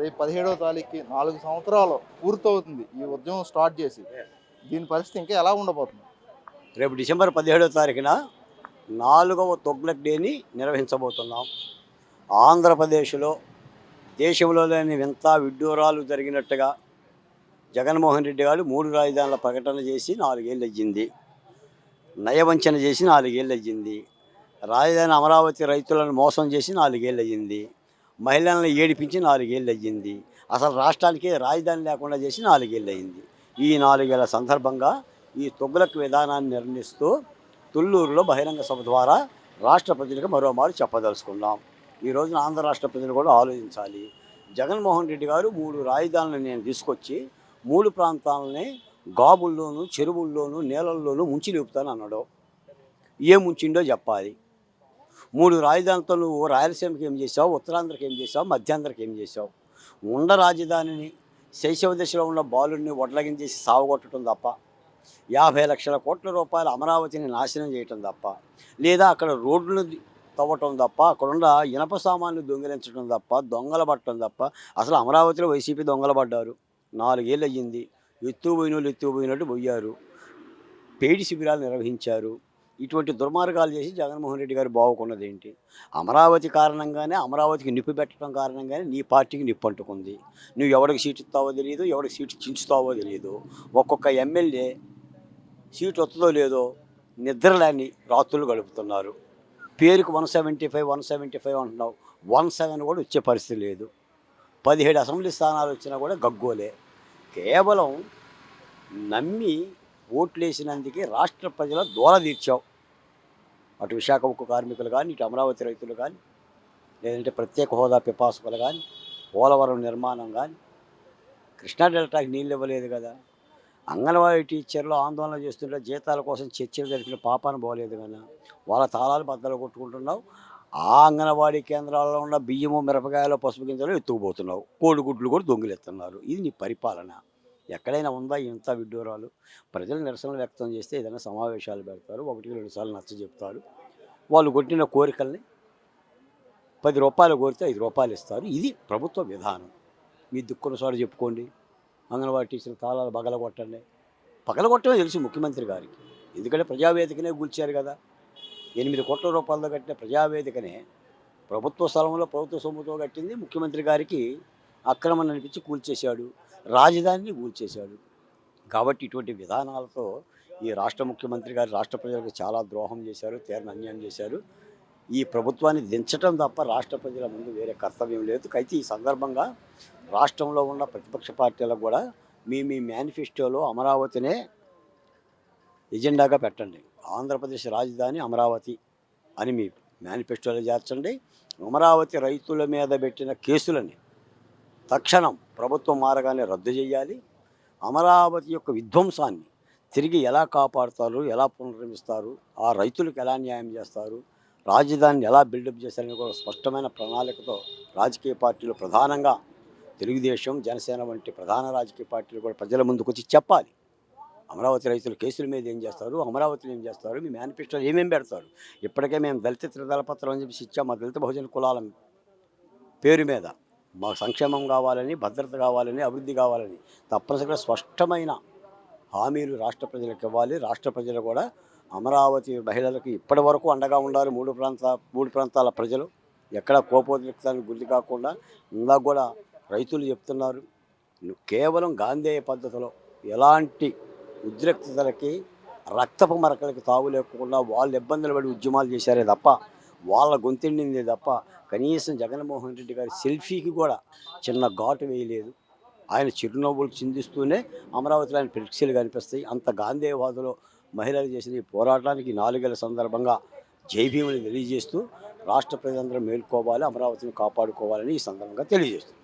రేపు పదిహేడవ తారీఖుకి నాలుగు సంవత్సరాలు పూర్తవుతుంది ఈ ఉద్యమం స్టార్ట్ చేసి. దీని పరిస్థితి ఇంకా ఎలా ఉండబోతుంది? రేపు డిసెంబర్ పదిహేడవ తారీఖున నాలుగవ తొగ్లక్ డేని నిర్వహించబోతున్నాం. ఆంధ్రప్రదేశ్లో దేశంలో లేని వింత విడ్డూరాలు జరిగినట్టుగా జగన్మోహన్ రెడ్డి గారు మూడు రాజధానుల ప్రకటన చేసి నాలుగేళ్ళు అయ్యింది. నయవంచన చేసి నాలుగేళ్ళు అయ్యింది. రాజధాని అమరావతి రైతులను మోసం చేసి నాలుగేళ్ళు అయ్యింది. మహిళలను ఏడిపించి నాలుగేళ్ళు అయ్యింది. అసలు రాష్ట్రానికి రాజధాని లేకుండా చేసి నాలుగేళ్ళు అయ్యింది. ఈ నాలుగేళ్ళ సందర్భంగా ఈ తొగ్గులకు విధానాన్ని నిర్ణయిస్తూ తుళ్ళూరులో బహిరంగ సభ ద్వారా రాష్ట్ర ప్రజలకు మరోమారు చెప్పదలుచుకున్నాం. ఈ రోజున ఆంధ్ర రాష్ట్ర ప్రజలు కూడా ఆలోచించాలి. జగన్మోహన్ రెడ్డి గారు మూడు రాజధానులను నేను తీసుకొచ్చి మూడు ప్రాంతాలని గాబుల్లోనూ చెరువుల్లోనూ నీళ్ళల్లోనూ ముంచి లేపుతాను అన్నాడు ఏ ముంచిండో చెప్పాలి. మూడు రాజధానులతో నువ్వు రాయలసీమకి ఏం చేసావు ఉత్తరాంధ్రకి ఏం చేసావు మధ్యాంధ్రకి ఏం చేసావు ఉండ రాజధానిని శైశవ దశలో ఉన్న బాలుడిని వడ్లగించేసి సావగొట్టడం తప్ప యాభై లక్షల కోట్ల రూపాయలు అమరావతిని నాశనం చేయటం తప్ప లేదా అక్కడ రోడ్లను తవ్వటం తప్ప అక్కడున్న ఇనప సామాన్లు దొంగిలించడం తప్ప దొంగల పట్టడం తప్ప అసలు అమరావతిలో వైసీపీ దొంగల పడ్డారు. నాలుగేళ్ళు అయ్యింది ఎత్తు పోయిన వాళ్ళు ఎత్తు పోయినట్టు పోయారు. పేడి శిబిరాలు నిర్వహించారు. ఇటువంటి దుర్మార్గాలు చేసి జగన్మోహన్ రెడ్డి గారు బాగుకున్నది ఏంటి? అమరావతి కారణంగానే అమరావతికి నిప్పు పెట్టడం కారణంగానే నీ పార్టీకి నిప్పు అంటుకుంది. నువ్వు ఎవరికి సీటు ఇస్తావో తెలియదు ఎవరికి సీటు చించుతావో తెలియదు ఒక్కొక్క ఎమ్మెల్యే సీటు వస్తుందో లేదో నిద్రలేని రాత్రులు గడుపుతున్నారు. పేరుకు one seventy five one seventy five అంటున్నావు. వన్ సెవెన్ కూడా వచ్చే పరిస్థితి లేదు. పదిహేడు అసెంబ్లీ స్థానాలు వచ్చినా కూడా గగ్గోలే. కేవలం నమ్మి ఓట్లు వేసినందుకే రాష్ట్ర ప్రజల దోర తీర్చావు. అటు విశాఖ ఉక్కు కార్మికులు కానీ ఇటు అమరావతి రైతులు కానీ లేదంటే ప్రత్యేక హోదా పిపాసుకులు కానీ పోలవరం నిర్మాణం కానీ కృష్ణా డెల్టాకి నీళ్ళు ఇవ్వలేదు కదా. అంగన్వాడీ టీచర్లు ఆందోళన చేస్తుంటే జీతాల కోసం చర్చలు జరిపిన పాపాన పోలేదు కదా. వాళ్ళ తాళాలు బద్దలు కొట్టుకుంటున్నావు. ఆ అంగన్వాడీ కేంద్రాల్లో ఉన్న బియ్యము మిరపకాయలు పసుపు గింజలు ఎత్తుకుపోతున్నావు. కోడిగుడ్లు కూడా దొంగిలిస్తున్నారు. ఇది నీ పరిపాలన. ఎక్కడైనా ఉందా ఇంత విడ్డూరాలు? ప్రజలు నిరసన వ్యక్తం చేస్తే ఏదైనా సమావేశాలు పెడతారు ఒకటి రెండు సార్లు నచ్చ చెప్తారు. వాళ్ళు కొట్టిన కోరికల్ని పది రూపాయలు కోరితే ఐదు రూపాయలు ఇస్తారు. ఇది ప్రభుత్వ విధానం. మీ దిక్కున్న సార్ చెప్పుకోండి. అంగన్వాడీ టీచర్ తాళాలు పగలగొట్టండి. పగలగొట్టమే తెలుసు ముఖ్యమంత్రి గారికి. ఎందుకంటే ప్రజావేదికనే కూల్చారు కదా. ఎనిమిది కోట్ల రూపాయలతో కట్టిన ప్రజావేదికనే ప్రభుత్వ స్థలంలో ప్రభుత్వ సొమ్ముతో కట్టింది ముఖ్యమంత్రి గారికి అక్రమం అనిపించి కూల్చేశాడు. రాజధానిని కూల్చేశాడు. కాబట్టి ఇటువంటి విధానాలతో ఈ రాష్ట్ర ముఖ్యమంత్రి గారు రాష్ట్ర ప్రజలకు చాలా ద్రోహం చేశారు తీరని అన్యాయం చేశారు. ఈ ప్రభుత్వాన్ని దించడం తప్ప రాష్ట్ర ప్రజల ముందు వేరే కర్తవ్యం లేదు. అయితే ఈ సందర్భంగా రాష్ట్రంలో ఉన్న ప్రతిపక్ష పార్టీలకు కూడా మీ మీ మేనిఫెస్టోలో అమరావతినే ఎజెండాగా పెట్టండి. ఆంధ్రప్రదేశ్ రాజధాని అమరావతి అని మీ మేనిఫెస్టోలో చేర్చండి. అమరావతి రైతుల మీద పెట్టిన కేసులని తక్షణం ప్రభుత్వం మారగానే రద్దు చేయాలి. అమరావతి యొక్క విధ్వంసాన్ని తిరిగి ఎలా కాపాడుతారు ఎలా పునర్నిర్మిస్తారు ఆ రైతులకు ఎలా న్యాయం చేస్తారు రాజధానిని ఎలా బిల్డప్ చేస్తారని కూడా స్పష్టమైన ప్రణాళికతో రాజకీయ పార్టీలు ప్రధానంగా తెలుగుదేశం జనసేన వంటి ప్రధాన రాజకీయ పార్టీలు కూడా ప్రజల ముందుకు వచ్చి చెప్పాలి. అమరావతి రైతులు కేసుల మీద ఏం చేస్తారు అమరావతిలో ఏం చేస్తారు మీ మేనిఫెస్టోలు ఏమేమి పెడతారు ఇప్పటికే మేము దళిత త్రిదళ పత్రం అని చెప్పి ఇచ్చాం మా దళిత బహుజన కులాల పేరు మీద. మాకు సంక్షేమం కావాలని భద్రత కావాలని అభివృద్ధి కావాలని తప్పనిసరిగా స్పష్టమైన హామీలు రాష్ట్ర ప్రజలకు ఇవ్వాలి. రాష్ట్ర ప్రజలు కూడా అమరావతి మహిళలకు ఇప్పటి వరకు అండగా ఉండాలి. మూడు ప్రాంత మూడు ప్రాంతాల ప్రజలు ఎక్కడ కోపోద్రిక్తానికి గురి కాకుండా ఇందాక కూడా రైతులు చెప్తున్నారు. కేవలం గాంధేయ పద్ధతిలో ఎలాంటి ఉద్రిక్తతలకి రక్తపు మరకలకి తావు లేకుండా వాళ్ళు ఇబ్బందులు పడి ఉద్యమాలు చేశారే తప్ప వాళ్ళ గొంతెండిందే తప్ప కనీసం జగన్మోహన్ రెడ్డి గారి సెల్ఫీకి కూడా చిన్న ఘాటు వేయలేదు. ఆయన చిరునవ్వులు చిందిస్తూనే అమరావతిలో ఆయన ఫ్లెక్సీలు కనిపిస్తాయి. అంత గాంధేయవాదులో మహిళలు చేసిన ఈ పోరాటానికి నాలుగేళ్ళ సందర్భంగా జైభీముని తెలియజేస్తూ రాష్ట్ర ప్రజలందరూ మేల్కోవాలి అమరావతిని కాపాడుకోవాలని ఈ సందర్భంగా తెలియజేస్తుంది